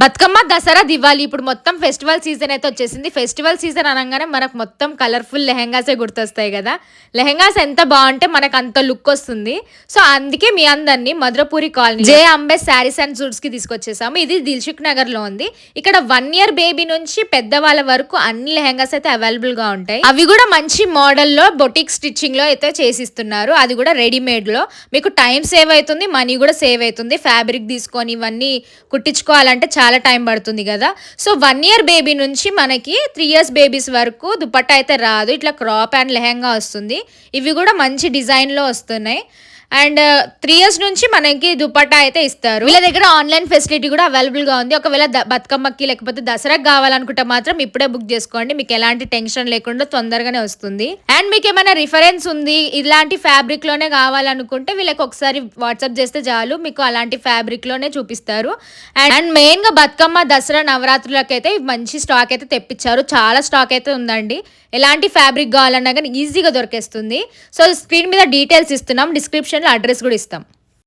బతుకమ్మ దసరా దివాళీ ఇప్పుడు మొత్తం festival season అయితే వచ్చేసింది. ఫెస్టివల్ సీజన్ అనగానే మనకు మొత్తం కలర్ఫుల్ లెహెంగాసే గుర్తొస్తాయి కదా. లెహెంగాస్ ఎంత బాగుంటే మనకు అంత లుక్ వస్తుంది. సో అందుకే మీ అందరినీ మధురపూరి కాలనీ జే అంబే శారీస్ అండ్ సూట్స్కి తీసుకొచ్చేసాము. ఇది దిల్సుఖ్ నగర్లో ఉంది. ఇక్కడ వన్ ఇయర్ బేబీ నుంచి పెద్దవాళ్ళ వరకు అన్ని లెహెంగాస్ అయితే అవైలబుల్గా ఉంటాయి. అవి కూడా మంచి మోడల్లో బొటిక్ స్టిచ్చింగ్లో అయితే చేసిస్తున్నారు. అది కూడా రెడీమేడ్లో. మీకు టైం సేవ్ అవుతుంది మనీ కూడా సేవ్ అవుతుంది. ఫ్యాబ్రిక్ తీసుకొని ఇవన్నీ కుట్టించుకోవాలంటే చాలా టైం పడుతుంది కదా. సో వన్ ఇయర్ బేబీ నుంచి మనకి త్రీ ఇయర్స్ బేబీస్ వరకు దుపట్టా అయితే రాదు. ఇట్లా క్రాప్ అండ్ లెహంగా వస్తుంది. ఇవి కూడా మంచి డిజైన్లో వస్తున్నాయి. అండ్ uh, త్రీ ఇయర్స్ నుంచి మనకి దుపట్టా అయితే ఇస్తారు. వీళ్ళ దగ్గర ఆన్లైన్ ఫెసిలిటీ కూడా అవైలబుల్గా ఉంది. ఒకవేళ బతుకమ్మకి లేకపోతే దసరాకి కావాలనుకుంటే మాత్రం ఇప్పుడే బుక్ చేసుకోండి. మీకు ఎలాంటి టెన్షన్ లేకుండా తొందరగానే వస్తుంది. అండ్ మీకు ఏమైనా రిఫరెన్స్ ఉంది ఇలాంటి ఫ్యాబ్రిక్లోనే కావాలనుకుంటే వీళ్ళకి ఒకసారి వాట్సాప్ చేస్తే చాలు. మీకు అలాంటి ఫ్యాబ్రిక్లోనే చూపిస్తారు. అండ్ అండ్ మెయిన్గా బతుకమ్మ దసరా నవరాత్రులకైతే అయితే మంచి స్టాక్ అయితే తెప్పించారు. చాలా స్టాక్ అయితే ఉందండి. ఎలాంటి ఫ్యాబ్రిక్ కావాలన్నా కానీ ఈజీగా దొరికేస్తుంది. సో స్క్రీన్ మీద డీటెయిల్స్ ఇస్తున్నాం. డిస్క్రిప్షన్ డిస్క్రిప్షన్లో అడ్రస్ కూడా ఇస్తాం.